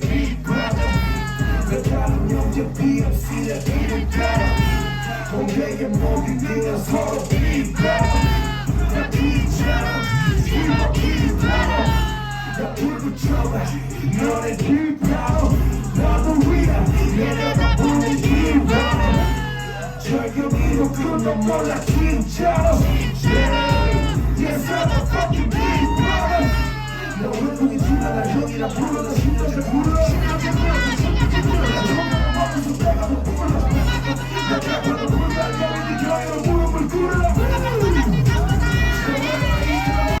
Big Brother 내 다른 형제 BMC의 이름 따라 공개의 몸이 되어 서로 비벼 나 비처럼 이거 비벼 나불 붙여봐 너네 비벼 나도 위야 얘네가 보는 기분 절경이로 그놈 몰라 진짜로 Yes I'm a fucking big brother. 너 외국인 지나가 형이라 불러도 segura.